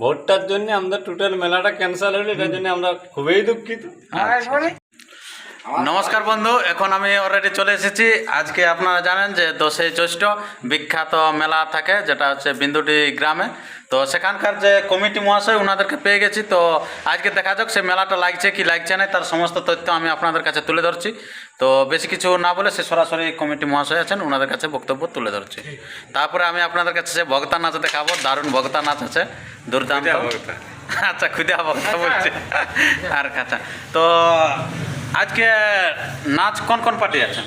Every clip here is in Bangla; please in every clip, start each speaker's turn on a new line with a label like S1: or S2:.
S1: ভোটটার জন্য আমরা টোটাল মেলাটা ক্যান্সেল হলো এটার জন্য আমরা খুবই দুঃখিত।
S2: নমস্কার। বন্ধু এখন আমি অলরেডি চলে এসেছি। আজকে আপনারা জানেন যে দশই জ্যৈষ্ঠ বিখ্যাত মেলা থাকে যেটা হচ্ছে বিন্দুটি গ্রামে। তো সেখানকার যে কমিটি মহাশয় ওনাদেরকে পেয়ে গেছি। তো আজকে দেখা যাক সে মেলাটা লাগছে কি লাগছে না তার সমস্ত তথ্য আমি আপনাদের কাছে তুলে ধরছি। তো বেশি কিছু না বলে সে সরাসরি কমিটি মহাশয় আছেন ওনাদের কাছে বক্তব্য তুলে ধরছি। তারপরে আমি আপনাদের কাছে সে ভক্তা নাচ দেখাবো দারুণ ভক্তা নাচ আছে দুর্দান্ত। আচ্ছা খুদা ভক্তা বলছে। আর আচ্ছা তো আজকে নাচ কোন কোন পার্টি আছে?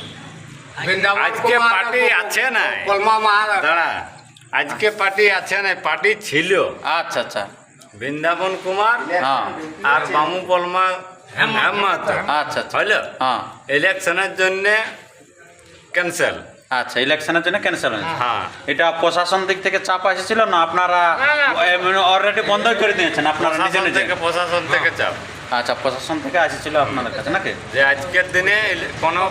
S1: আজকে পার্টি আছে না? কলমা দাঁড়া আজকে পার্টি আছে না? পার্টি ছিল।
S2: আচ্ছা আচ্ছা।
S1: বৃন্দাবন কুমার
S2: হ্যাঁ।
S1: আর বামু পলমা হেমমাত
S2: আচ্ছা আচ্ছা।
S1: হইল?
S2: হ্যাঁ।
S1: ইলেকশনের জন্য ক্যান্সেল।
S2: আচ্ছা ইলেকশনের জন্য ক্যান্সেল হয়েছে।
S1: হ্যাঁ।
S2: এটা প্রশাসন দিক থেকে চাপ এসেছিল না? আপনারা অলরেডি বন্ধ করে দিয়েছেন আপনারা
S1: প্রশাসন থেকে চাপ।
S2: আচ্ছা প্রশাসন থেকে এসেছিল আপনাদের কাছে নাকি?
S1: যে আজকের দিনে কোনো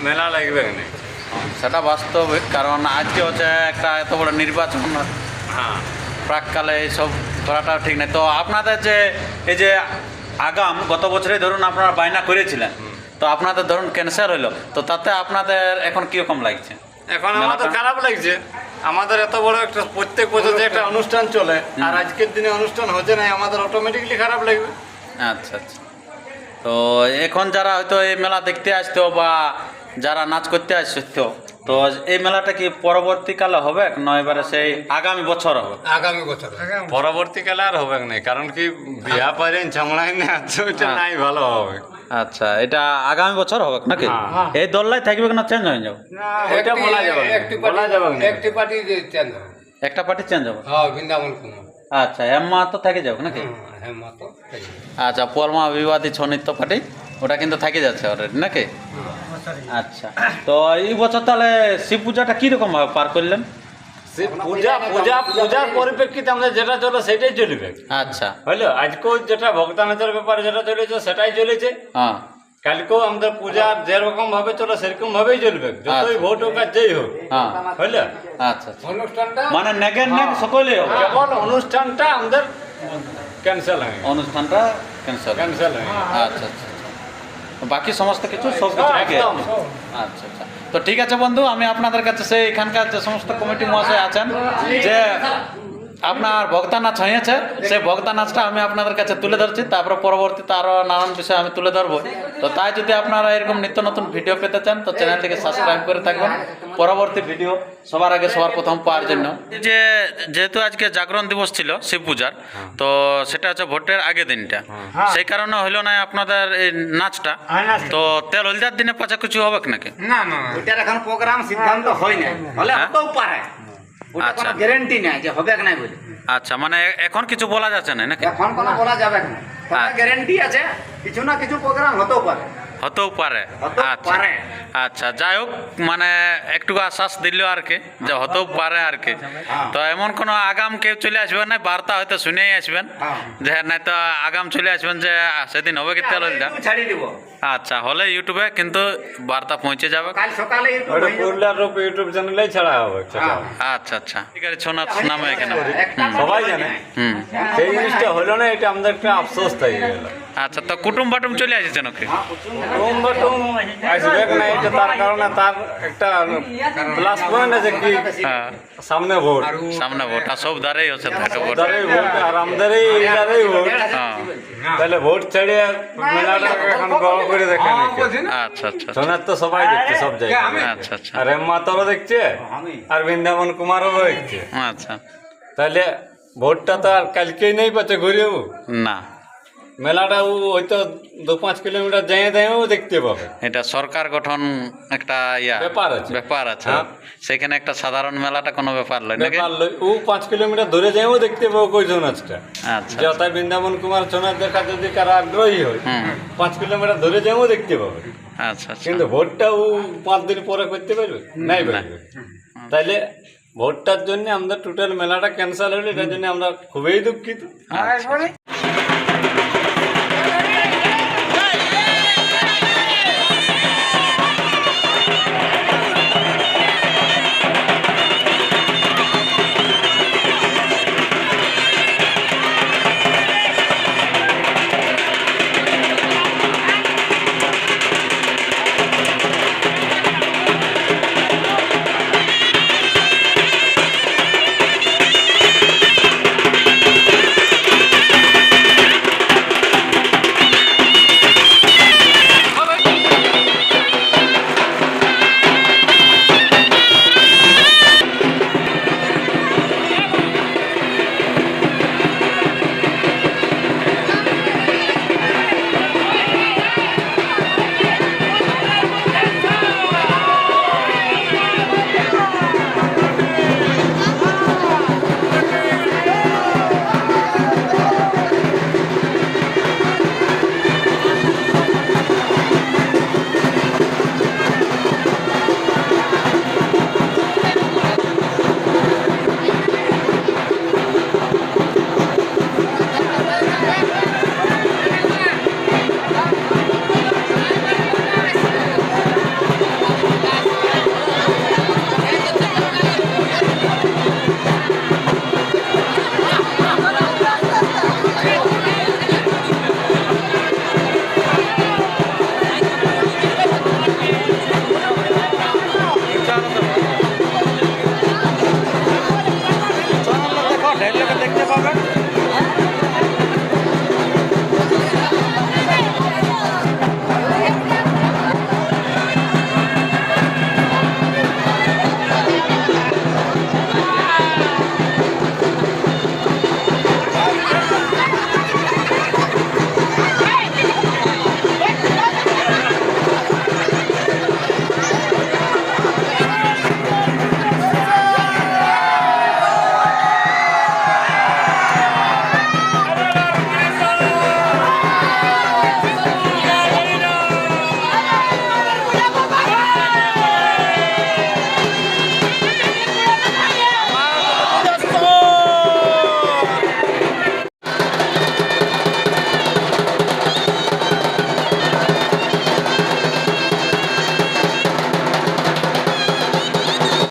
S1: মেলা লাগবে না।
S2: সেটা বাস্তবিক কারণ আজকে হচ্ছে একটা এত বড় নির্বাচন।
S1: হ্যাঁ।
S2: প্রাককালে এইসব করাটাও ঠিক নেই। তো আপনাদের যে এই যে আগাম গত বছরে ধরুন আপনারা বায়না করেছিলেন তো আপনাদের ধরুন ক্যান্সার হলো তো তাতে আপনাদের এখন কীরকম লাগছে?
S1: এখন আমাদের খারাপ লাগছে। আমাদের এত বড় একটা প্রত্যেক বছর যে একটা অনুষ্ঠান। চলে আর আজকের দিনে অনুষ্ঠান হচ্ছে না আমাদের অটোমেটিকলি খারাপ লাগবে।
S2: আচ্ছা আচ্ছা। তো এখন যারা হয়তো এই মেলা দেখতে আসতো বা যারা নাচ করতে আসতো তো এই মেলাটা কি পরবর্তীকালে হবে না এবারে সেই আগামী বছর হবে?
S3: আগামী বছর
S1: পরবর্তীকালে আর হবে না কারণ কি বিয়া পারেন চামড়াই না ওইটা নাই ভালো হবে।
S2: আচ্ছা এটা আগামী বছর হবে নাকি?
S1: হ্যাঁ।
S2: এই দল্লাই থাকবে না চেঞ্জ হয়ে যাবে?
S1: বলা যাবে বলা যাবে না।
S3: পার্টি চেঞ্জ হবে।
S2: একটা পার্টি চেঞ্জ হবে?
S3: হ্যাঁ বৃন্দাবন কুমার।
S2: আচ্ছা এম্মা তো থেকে যাবে নাকি?
S3: হ্যাঁ মাতো
S2: আচ্ছা পলমা বিবাদী ছৌ নৃত্য পার্টি ওটা কিন্তু থেকে যাচ্ছে অলরেডি নাকি? আচ্ছা তো এই বছর তাহলে শিব পূজাটা কীরকম ভাবে পার করলেন?
S1: সে পূজা পূজা পূজার পরিপ্রেক্ষিতে আমাদের যেটা চলে সেটাই চলবে।
S2: আচ্ছা।
S1: হলো আজকেও যেটা ভক্তানাথের ব্যাপারে যেটা চলেছে সেটাই চলেছে।
S2: হ্যাঁ।
S1: কালকেও আমাদের পূজা যেরকম ভাবে চলে সেরকম ভাবেই চলবে। যতই
S2: আচ্ছা।
S1: ভোট হোক আর যেই হোক।
S2: হ্যাঁ।
S1: হইল?
S2: আচ্ছা আচ্ছা।
S3: অনুষ্ঠানটা?
S2: মানে নেগের নেগ সকলেই হবে।
S1: কেবল অনুষ্ঠানটা আমাদের ক্যান্সেল হয়ে।
S2: অনুষ্ঠানটা ক্যান্সেল
S1: ক্যান্সেল হয়ে।
S2: আচ্ছা আচ্ছা। বাকি সমস্ত কিছু সব আছে
S1: একদম।
S2: আচ্ছা আচ্ছা। তো ঠিক আছে বন্ধু আমি আপনাদের কাছে সেই এখানকার যে সমস্ত কমিটি মহাশয় আছেন যে আপনার ভক্তা নাচ হয়েছে। সেই ভক্তা নাচটা আমি আপনাদের কাছে তুলে ধরছি। তারপরে পরবর্তীতে আরও নানান বিষয় আমি তুলে ধরবো। তো তাই যদি আপনারা এরকম নিত্য নতুন ভিডিও পেতে চান তো চ্যানেলটিকে সাবস্ক্রাইব করে থাকবেন। পরবর্তী ভিডিও সবার আগে সবার প্রথম পাওয়ার জন্য। যে যেহেতু আজকে জাগরণ দিবস ছিল শিব পূজার তো সেটা হচ্ছে ভোটের আগে দিনটা। সেই কারণে হইল না আপনাদের এই নাচটা। তো তেল হলদার দিনে পাচা কিছু হবে নাকি?
S3: না না
S4: এখন প্রোগ্রাম সিদ্ধান্ত হয় না হলে
S2: হ্যাঁ?
S4: হতেও পারে ওটা
S2: আচ্ছা।
S4: গ্যারেন্টি নাই যে হবে কি নাই বলে
S2: আচ্ছা মানে এখন কিছু বলা যাচ্ছে না নাকি
S4: এখন কোনো বলা যাবে না
S2: আচ্ছা।
S4: গ্যারেন্টি আছে কিছু না কিছু প্রোগ্রাম হতেও পারে
S2: হতেও পারে। আচ্ছা। আচ্ছা যাই হোক মানে একটু আশ্বাস দিল আর কি যে হতেও পারে আর কি। তো এমন কোনো আগাম কেউ চলে আসবেন না বার্তা হয়তো শুনেই আসবেন
S4: হ্যাঁ।
S2: যে নাই তো আগাম চলে আসবেন যে সেদিন হবে কি তেল আচ্ছা হলে ইউটিউবে কিন্তু বার্তা পৌঁছে যাবে।
S4: কাল সকালে হয়ে
S1: ইউটিউব ছাড়া হবে
S2: আচ্ছা আচ্ছা। ঠিক আছে ছৌ নামে এখানে।
S1: সবাই জানে।
S2: হুম।
S1: সেই জিনিসটা হলো না এটা আমাদের একটা আফসোস গেল
S2: আচ্ছা তো কুটুম বাটুম চলে আসছে নাকি?
S1: টুম বা টুম আসবে না এটা তার কারণে তার একটা প্লাস পয়েন্ট আছে কি
S2: হ্যাঁ
S1: সামনে ভোট
S2: সামনে ভোট আর সব ধারেই হচ্ছে থাকে ভোট
S1: ওদারেই ভোট আর আমাদের এই এটারেই ভোট
S2: হ্যাঁ
S1: তাহলে ভোট ছেড়ে মেলাটা এখন বড় করে দেখে নাকি
S2: আচ্ছা আচ্ছা
S1: সোনার তো সবাই দেখছে সব জায়গায়
S2: আচ্ছা আচ্ছা
S1: আর এম মাতারও দেখছে আর বৃন্দাবন কুমারও দেখছে
S2: আচ্ছা
S1: তাহলে ভোটটা তো আর কালকেই নেই পাচ্ছে ঘুরেও
S2: না
S1: মেলাটা ও হয়তো দু পাঁচ কিলোমিটার যাই যাইও দেখতে পাবে।
S2: এটা সরকার গঠন একটা ইয়া
S1: ব্যাপার আছে।
S2: ব্যাপার আছে।
S1: হ্যাঁ।
S2: সেখানে একটা সাধারণ মেলাটা কোনো ব্যাপার নয় নাকি
S1: ও পাঁচ কিলোমিটার ধরে যাইও দেখতে পাবো কই নাচটা
S2: আচ্ছা।
S1: যথায় বৃন্দাবন কুমার সোনার দেখা যদি কারও আগ্রহী হয় পাঁচ কিলোমিটার ধরে যাইও দেখতে পাবে।
S2: আচ্ছা আচ্ছা।
S1: কিন্তু ভোটটা ও পাঁচ দিন পরে করতে পারবে? নাই পারবে। তাইলে ভোটটার জন্য আমাদের টোটাল মেলাটা ক্যান্সেল হলো এটার জন্য আমরা খুবই দুঃখিত।
S2: আচ্ছা, দেখতে পাবেন।